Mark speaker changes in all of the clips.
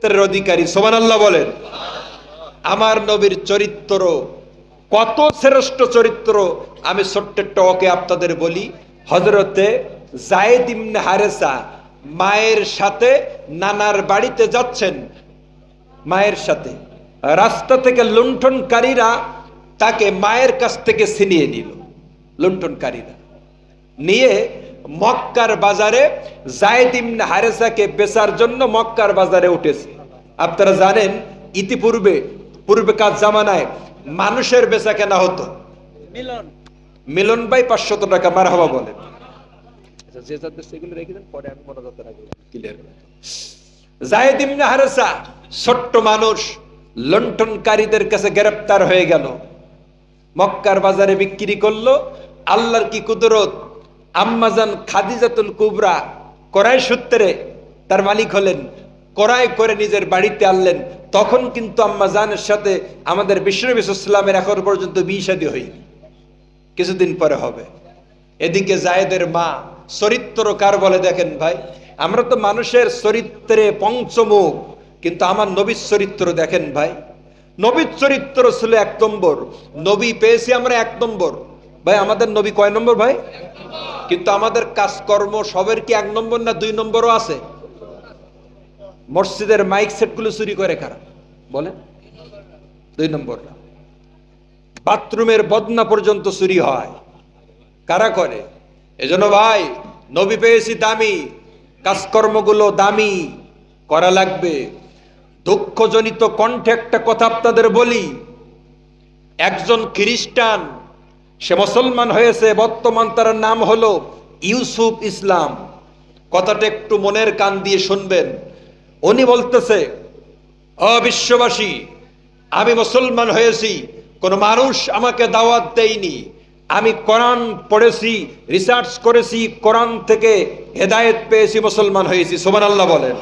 Speaker 1: চরিত্রের অধিকারী সোমান আল্লাহ বলেন। আমার নবীর চরিত্র কত শ্রেষ্ঠ চরিত্র, আমি ছোট্ট টকে আপনাদের বলি। হজরতে জায়েদ ইমনে হারেসা মায়ের সাথে নানার বাড়িতে যাচ্ছেন। মায়ের সাথে। রাস্তা থেকে লুণ্ঠনকারীরা তাকে মায়ের কাছ থেকে ছিনিয়ে নিল। লুণ্ঠনকারীরা। নিয়ে মক্কার বাজারে জায়েদ ইমনে হারেসাকে বেচার জন্য মক্কার বাজারে উঠেছে। আপনারা জানেন ইতিপূর্বে পূর্বেকার জামানায় মানুষের বেচা কেনা হতো।
Speaker 2: মিলন।
Speaker 1: মিলন ভাই পাঁচশত টাকা মার হওয়া বলেন। আচ্ছা, যে যাদের সেগুলো রেখে দেন পরে আমি করতে ক্লিয়ার জায়েদ ইবনে হারেসা ছোট্ট মানুষ লণ্ঠনকারীদের কাছে গ্রেপ্তার হয়ে গেল। মক্কার বাজারে বিক্রি করল আল্লাহর কি কুদরত? আম্মাজান খাদিজাতুল কুবরা করাই সূত্রে তার মালিক হলেন করাই করে নিজের বাড়িতে আনলেন। তখন কিন্তু আম্মাজানের সাথে আমাদের বিশ্বনবী ইসলামের এখন পর্যন্ত বিয়ে হয়নি। কিছুদিন পরে হবে। এদিকে জায়েদের মা চরিত্র কার বলে, দেখেন ভাই, আমরা তো মানুষের চরিত্রে পঞ্চমুখ কিন্তু আমার নবীর চরিত্র দেখেন ভাই। নবীর চরিত্র ছিল এক নম্বর, নবী পেয়েছি আমরা এক নম্বর। ভাই, আমাদের নবী কয় নম্বর ভাই? কিন্তু আমাদের কাজকর্ম সবের কি এক নম্বর না দুই নম্বরও আছে? মসজিদের মাইক সেটগুলো চুরি করে কারা? বলেন। দুই নম্বর না। বাথরুমের বদনা পর্যন্ত চুরি হয়। কারা করে? এজন্য ভাই, নবী পেয়েছি দামি, কাজকর্মগুলো দামি, করা লাগবে। দুঃখজনিত কণ্ঠে একটা কথা আপনাদের বলি। একজন খ্রিস্টান সে মুসলমান হয়েছে, বর্তমান তার নাম হলো ইউসুফ ইসলাম। কথাটা একটু মনের কান দিয়ে শুনবেন। উনি বলতেছে অবিশ্ববাসী আমি মুসলমান হয়েছি, কোন মানুষ আমাকে দাওয়াত দেয়নি। আমি কোরআন পড়েছি, রিসার্চ করেছি, কোরআন থেকে হেদায়েত পেয়েছি, মুসলমান হয়েছি। সোমান আল্লাহ বলেন।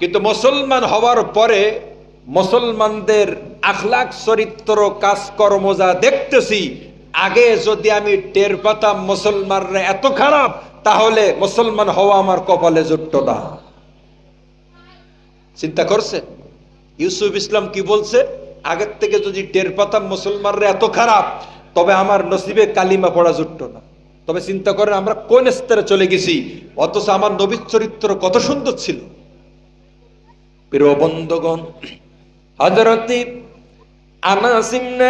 Speaker 1: কিন্তু মুসলমান হওয়ার পরে মুসলমানদের আখলাক চরিত্র, কাজকর্ম যা দেখতেছি আগে যদি আমি টের পাতাম মুসলমানরা এত খারাপ, তাহলে মুসলমান হওয়া আমার কপালে জুটত না। চিন্তা করছে? ইউসুফ ইসলাম কি বলছে? আগের থেকে যদি টের পাতাম মুসলমানরা এত খারাপ, তবে আমার নসিবে কালিমা পড়া জুটত না। তবে চিন্তা করেন, আমরা কোন স্তরে চলে গেছি? অথচ আমার নবীর চরিত্র কত সুন্দর ছিল। প্রিয় বন্ধগণ হজরতি আনাস ইবনে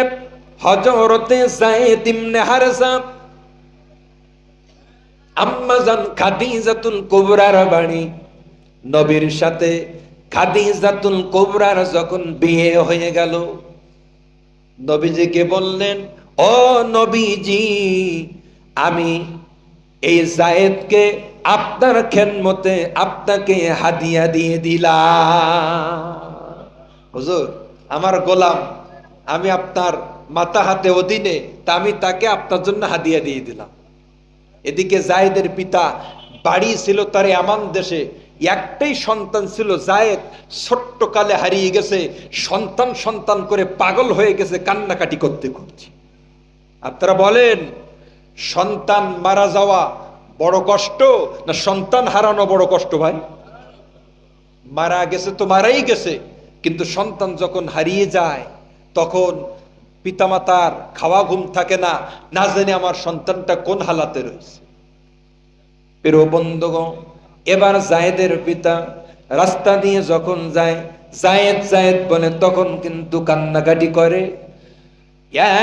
Speaker 1: হজরতে যায়েদ ইবনে হারসা, আম্মাজান খাদিজাতুল কুবরার বাড়ি নবীর সাথে খাদিজাতুল কুবরার যখন বিয়ে হয়ে গেল, নবীজিকে বললেন, ও নবীজি, আমি এই জায়েদকে আপনার খেনমতে আপনাকে হাদিয়া দিয়ে দিলাম। হুজুর, আমার গোলাম, আমি আপনার মাথা হাতে অধীনে তা আমি তাকে আপনার জন্য হাদিয়া দিয়ে দিলাম। এদিকে জায়েদের পিতা বাড়ি ছিল তার এমন দেশে, একটাই সন্তান ছিল জায়েদ ছোট্ট কালে হারিয়ে গেছে, সন্তান সন্তান করে পাগল হয়ে গেছে, কান্নাকাটি করতে করতে আপনারা বলেন, সন্তান মারা যাওয়া বড় কষ্ট না সন্তান হারানো বড় কষ্ট ভাই? মারা গেছে তো মারাই গেছে, কিন্তু সন্তান যখন হারিয়ে যায়, তখন পিতামাতার খাওয়া ঘুম থাকে না না জানি আমার সন্তানটা কোন হালাতে রয়েছে। পেরো বন্ধুগণ, এবার জায়েদের পিতা রাস্তা দিয়ে যখন যায়, জায়েদ জায়েদ বলে, তখন কিন্তু কান্নাকাটি করে।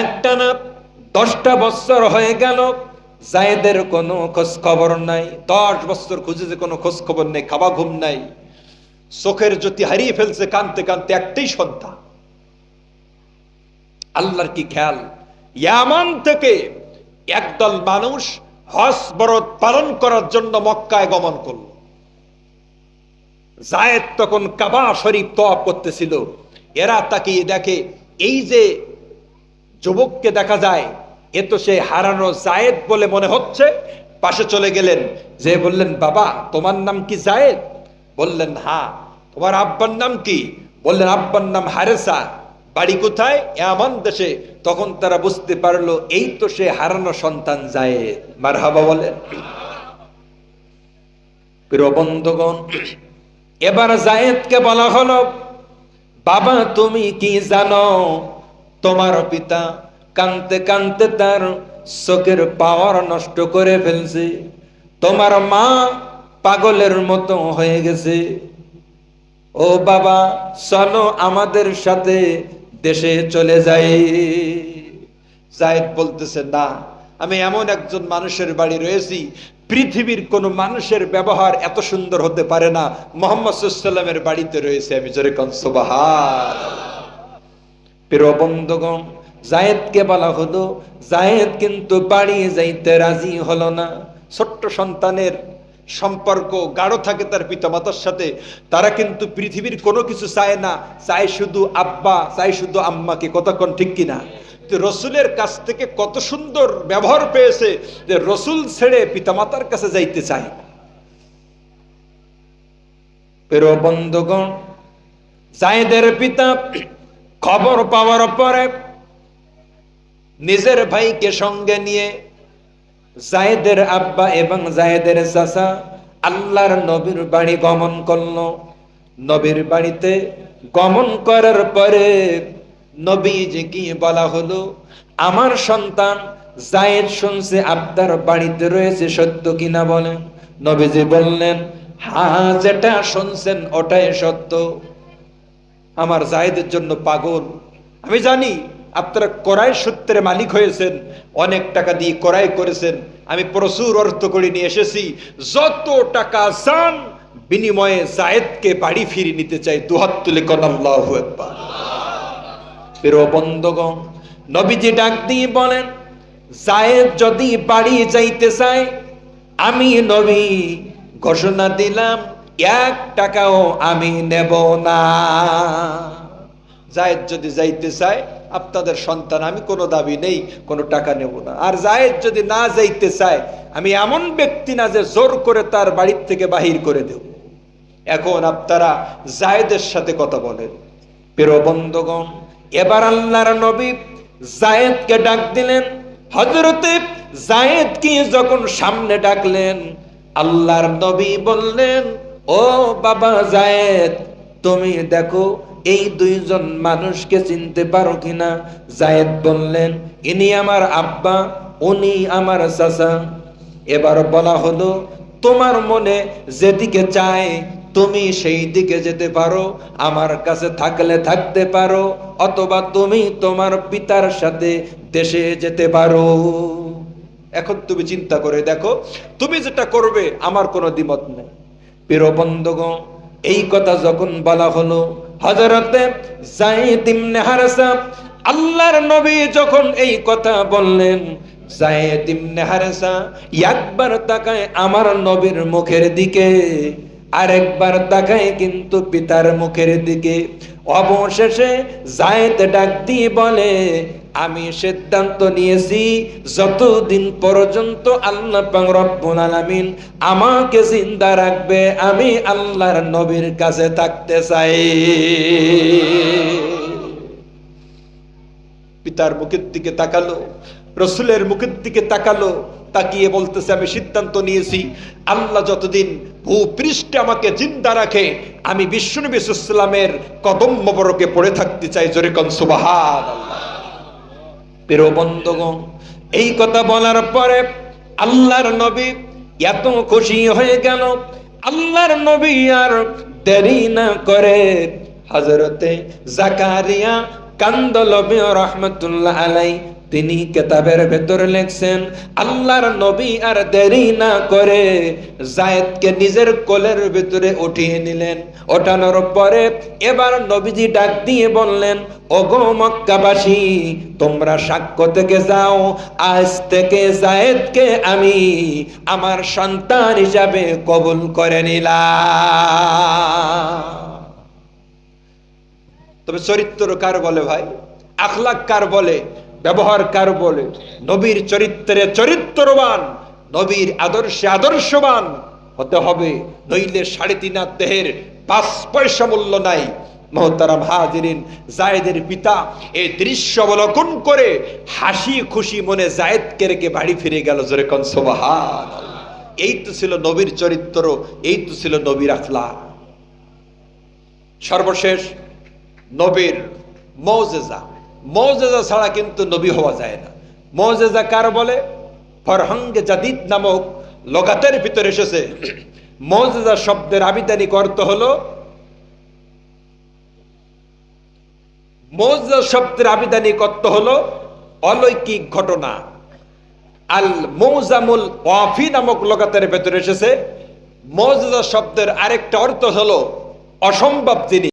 Speaker 1: একটা না দশটা বছর হয়ে গেল, জায়েদের কোনো খোঁজ খবর নাই। দশ বছর খুঁজেছে কোনো খোঁজ খবর নেই, খাওয়া ঘুম নাই। চোখের জ্যোতি হারিয়ে ফেলছে, কানতে কানতে একটাই সন্তান। আল্লাহর কি খেয়াল? ইয়ামান থেকে একদল মানুষ হজ বরত পালন করার জন্য মক্কায় গমন করল। জায়েদ তখন কাবা শরীফ তপ করতেছিল। এরা তাকিয়ে দেখে, এই যে যুবককে দেখা যায়, এ তো সে হারানো জায়েদ বলে মনে হচ্ছে। পাশে চলে গেলেন, যে বললেন, বাবা, তোমার নাম কি জায়েদ? বললেন হ্যাঁ। তোমার আব্বার নাম কি? বললেন, আব্বার নাম হারেসা। বাড়ি কোথায়? এমন দেশে। তখন তারা বুঝতে পারল, এই তো সে হারানো সন্তান যায় মার হাবা প্রিয় বন্ধুগণ, এবার জায়েদকে বলা হলো, বাবা, তুমি কি জানো, তোমার পিতা কানতে কানতে তার চোখের পাওয়ার নষ্ট করে ফেলছে। তোমার মা পাগলের মতো হয়ে গেছে। ও বাবা, চলো আমাদের সাথে দেশে চলে যাই।
Speaker 2: জায়েদ বলতেছে, না, আমি এমন একজন মানুষের বাড়ি রয়েছি, পৃথিবীর কোন মানুষের ব্যবহার এত সুন্দর হতে পারে না, মোহাম্মদ সাল্লামের বাড়িতে রয়েছে। আমি জোরে কনসবাহার
Speaker 1: প্রিয় বন্ধুগণ, জায়েদকে বলা হলো, জায়েদ কিন্তু বাড়ি যাইতে রাজি হলো না।
Speaker 2: ছোট্ট সন্তানের সম্পর্ক গাঢ় থাকে তার পিতামাতার সাথে, তারা কিন্তু পৃথিবীর কোনো কিছু চায় না, চায় শুধু আব্বা, চায় শুধু আম্মাকে কতক্ষণ ঠিক কিনা? রসুলের কাছ থেকে কত সুন্দর ব্যবহার পেয়েছে, যে রসুল ছেড়ে পিতামাতার কাছে যাইতে চায়।
Speaker 1: বন্ধুগণ, জায়েদের পিতা খবর পাওয়ার পরে নিজের ভাইকে সঙ্গে নিয়ে জায়েদের আব্বা এবং জায়েদের চাচা আল্লাহর নবীর বাড়ি গমন করল। নবীর বাড়িতে গমন করার পরে নবীজি কি বলা হলো, আমার সন্তান জায়েদ শুনছে আপনার বাড়িতে রয়েছে সত্য কিনা বলেন নবীজি বললেন হা, যেটা শুনছেন ওটাই সত্য।
Speaker 2: আমার জায়েদের জন্য পাগল। আমি জানি আপনারা করাই সূত্রে মালিক হয়েছেন, অনেক টাকা দিয়ে করাই করেছেন। আমি প্রচুর অর্থ করে নিয়ে এসেছি। যত টাকা চান, বিনিময়ে জায়েদকে বাড়ি ফিরে নিতে চাই। দুহাত তুলে কনাল্লাহু আকবার।
Speaker 1: প্রিয় বন্ধুগণ, নবীজি ডাক দিয়ে বলেন, জায়েদ যদি বাড়ি যাইতে চায়, আমি নবী ঘোষণা দিলাম, এক টাকাও আমি নেব না।
Speaker 2: জায়েদ যদি যাইতে চায়, আপনাদের সন্তান, আমি কোনো দাবি নেই, কোনো টাকা নেব না। আর জায়েদ যদি না যাইতে চায়, আমি এমন ব্যক্তি না যে জোর করে তার বাড়ির থেকে বাহির করে দেব। এখন আপনারা জায়েদের সাথে কথা বলেন।
Speaker 1: প্রিয় বন্ধুগণ, এবার আল্লাহর নবী জায়েদকে ডাক দিলেন। হজরতে জায়েদকে যখন সামনে ডাকলেন, আল্লাহর নবী বললেন, ও বাবা জায়েদ, তুমি দেখো এই দুইজন মানুষকে চিনতে পারো কিনা? জায়েদ বললেন, ইনি আমার আব্বা, উনি আমার চাচা। এবার বলা হলো, তোমার মনে যেদিকে চায়, তুমি সেই দিকে যেতে পারো। আমার কাছে থাকলে থাকতে পারো, অথবা তুমি তোমার পিতার সাথে দেশে যেতে পারো।
Speaker 2: এখন তুমি চিন্তা করে দেখো, তুমি যেটা করবে, আমার কোনো দ্বিমত নেই।
Speaker 1: প্রিয় বন্ধুগণ, এই কথা যখন বলা হলো হযরতে জাইদ ইবনে হারেসা, আল্লাহর নবী যখন এই কথা বললেন যায়েদ ইবনে হারেসা একবার তাকায় আমার নবীর মুখের দিকে, আরেকবার তাকায় কিন্তু পিতার মুখের দিকে। অবশেষে জায়েদ ডাক দিয়ে বলে আমি সিদ্ধান্ত নিয়েছি, যতদিন পর্যন্ত আল্লাহ পাক রব্বুল আলামিন আমাকে জিন্দা রাখবে, আমি আল্লাহর নবীর কাছে থাকতে চাই।
Speaker 2: পিতার মুখের দিকে তাকালো, রসুলের মুখের দিকে তাকালো, তাকিয়ে বলতেছে, আমি সিদ্ধান্ত নিয়েছি, আল্লাহ যতদিন ভূপৃষ্ঠে আমাকে জিন্দা রাখে, আমি বিশ্বনবী ইসলামের কদম মোবরকে পড়ে থাকতে চাই, জোরে কনসুবাহান
Speaker 1: প্রিয় বন্ধুগণ, এই কথা বলার পরে আল্লাহর নবী এত খুশি হয়ে গেল। আল্লাহর নবী আর দেরি না করে হজরতে জাকারিয়া কান্দলবি রহমতুল্লাহ আলাই তিনি কেতাবের ভেতরে লেখছেন, আল্লাহর নবী আর দেরি না করে জায়েদকে নিজের কোলের ভেতরে উঠিয়ে নিলেন। ওঠানোর পরে এবার নবীজি ডাক দিয়ে বললেন, ওগো মক্কাবাসী, তোমরা সাক্ষ্য থেকে যাও, আজ থেকে জায়েদকে আমি আমার সন্তান হিসাবে কবুল করে নিলাম।
Speaker 2: তবে চরিত্র কার বলে ভাই, আখলাক কার বলে? ব্যবহার কার বলে, নবীর চরিত্রে চরিত্রবান, নবীর আদর্শে আদর্শবান হতে হবে। নইলে সাড়ে তিন দেহের পাঁচ পয়সা মূল্য নাই। মহতারাম হাজিরিন, জায়েদের পিতা এই দৃশ্য অবলোকন করে হাসি খুশি মনে জায়েদকে রেখে বাড়ি ফিরে গেল জোরে কনসবাহান এই তো ছিল নবীর চরিত্র, এই তো ছিল নবীর আখলা সর্বশেষ, নবীর মৌজেজা। মৌজেজা ছাড়া কিন্তু নবী হওয়া যায় না। মৌজেজা কার বলে? ফরহঙ্গে জাদিদ নামক লগাতের ভিতরে এসেছে। মৌজেজা শব্দের আবিধানিক অর্থ হলো, মৌজেজা শব্দের আবিধানিক অর্থ হলো অলৌকিক ঘটনা। আল মৌজামুল ওয়াফি নামক লগাতের ভেতরে এসেছে। মৌজেজা শব্দের আরেকটা অর্থ হলো অসম্ভব জিনিস।